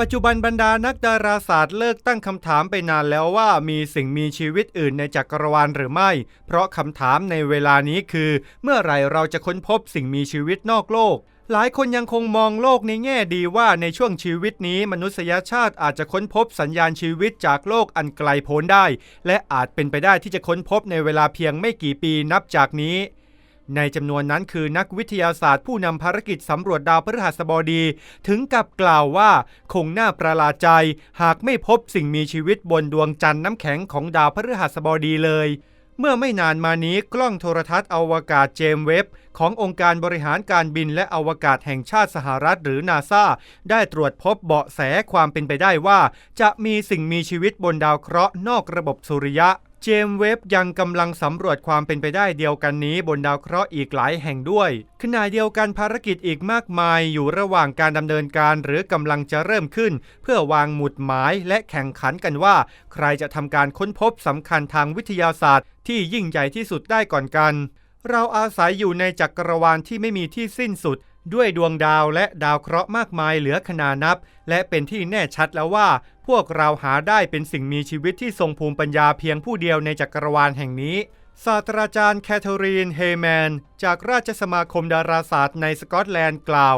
ปัจจุบันบรรดานักดาราศาสตร์เลิกตั้งคำถามไปนานแล้วว่ามีสิ่งมีชีวิตอื่นในจักรวาลหรือไม่ เพราะคำถามในเวลานี้คือ เมื่อไหร่เราจะค้นพบสิ่งมีชีวิตนอกโลก หลายคนยังคงมองโลกในแง่ดีว่าในช่วงชีวิตนี้มนุษยชาติอาจจะค้นพบสัญญาณชีวิตจากโลกอันไกลโพ้นได้ และอาจเป็นไปได้ที่จะค้นพบในเวลาเพียงไม่กี่ปีนับจากนี้ ในจำนวนนั้นคือนักวิทยาศาสตร์ผู้นำภารกิจสำรวจดาวพฤหัสบดี ถึงกับกล่าวว่า คงน่าประหลาดใจ หากไม่พบสิ่งมีชีวิตบนดวงจันทร์น้ำแข็งของดาวพฤหัสบดีเลย เมื่อไม่นานมานี้กล้องโทรทัศน์อวกาศเจมเว็บ ขององค์การบริหารการบินและอวกาศแห่งชาติสหรัฐหรือนาซาได้ตรวจพบเบาะแสความเป็นไปได้ว่า จะมีสิ่งมีชีวิตบนดาวเคราะห์นอกระบบสุริยะ เจมส์เว็บยังกำลังสำรวจความเป็นไปได้เดียวกันนี้บนดาวเคราะห์อีกหลายแห่งด้วยขณะเดียวกันภารกิจอีกมากมายอยู่ระหว่างการดำเนินการหรือกำลังจะเริ่มขึ้น เพื่อวางหมุดหมายและแข่งขันกันว่า ใครจะทำการค้นพบสำคัญทางวิทยาศาสตร์ ที่ยิ่งใหญ่ที่สุดได้ก่อนกัน เราอาศัยอยู่ในจักรวาลที่ไม่มีที่สิ้นสุด ด้วยดวงดาวและดาวเคราะห์มากมายเหลือขนานับ และเป็นที่แน่ชัดแล้วว่า พวกเราหาได้เป็นสิ่งมีชีวิตที่ทรงภูมิปัญญาเพียงผู้เดียวในจักรวาลแห่งนี้ ศาสตราจารย์แคทเธอรีนเฮแมน จากราชสมาคมดาราศาสตร์ในสกอตแลนด์กล่าว